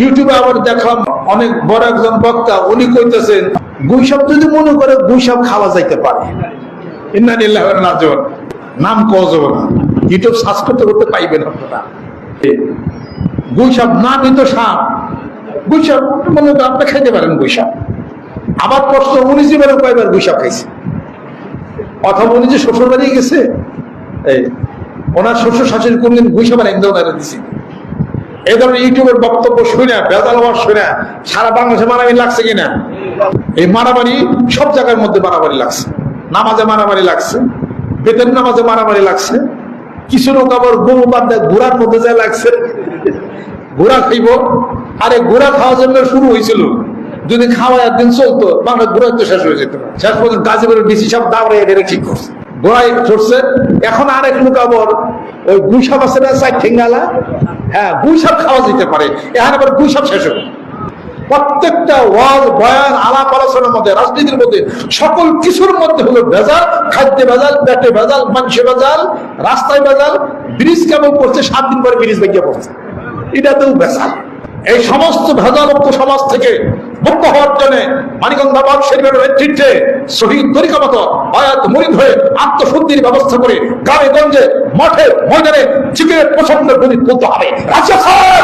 ইউটিউবে আবার দেখলাম অনেক বড় একজন বক্তা, উনি কইতেছেন, গুইসাপ যদি মনে করে গুইসাপ খাওয়া যাইতে পারে। নাম না। ইউটিউব সার্চ করতে করতে গুইসাপ সাপ, গুইসাপ মনে আপনি খাইতে পারেন গুইসাপ। আবার প্রশ্ন, উনি জীবনে কয়বার গুইসাপ খাইছে? অথবা উনি যে শ্বশুর বাড়ি গেছে? এই ওনার শ্বশুর শাশুড়ি কোনদিন গুইসাবার একদম দিছি? এই ধরনের ইউটিউবের বক্তব্য শুনে হওয়ার শুনে সারা বাংলাদেশে মারামারি লাগছে কিনা? এই মারামারি সব জায়গার মধ্যে মারামারি লাগছে। নামাজে মারামারি লাগছে বেতন নামাজে মারামারি লাগছে। কিছু লোক আবার গরু বাদ ঘোড়ার মধ্যে যায় লাগছে। ঘোড়া খাইব। আরে ঘোড়া খাওয়ার জন্য শুরু হয়েছিল। যদি খাওয়া একদিন চলতো বাংলা ঘোড়াই তো শেষ হয়ে যেত শেষ পর্যন্ত গাজীপুরের ডিসি সব দাবড়ে এটা ঠিক করছে। ঘোড়াই চড়ছে। এখন আরেক লোক আবার ওই গুইসাপ আছে না চার ঠেঙ্গালা। হ্যাঁ গুইসাপ খাওয়া যেতে পারে। এখানে আবার গুইসাপ শেষ হবে। প্রত্যেকটা ওয়াজ, বয়ান, আলাপ আলোচনার মধ্যে, রাজনীতির মধ্যে, সকল কিছুর মধ্যে হলো ভেজাল, খাদ্যে ভেজাল, পেটে ভেজাল, মাংসে ভেজাল, রাস্তায় ভেজাল, ব্রিজ কেমন পড়ছে, সাত দিন পরে ব্রিজ ভেঙে পড়ছে। এটা তো ভেজাল। এই সমস্ত ভেজালমুক্ত সমাজ থেকে মুক্ত হওয়ার জন্য মানিকন্দাবাদ শরীফের নেতৃত্বে শহীদ তরিকা মতো আয়াত মরিদ হয়ে আত্মশুদ্ধির ব্যবস্থা করে গ্রামে গঞ্জে, মাঠে, ময়দানে চিকের প্রসঙ্গে প্রতি তুলতে হবে। রাজ্য সরকার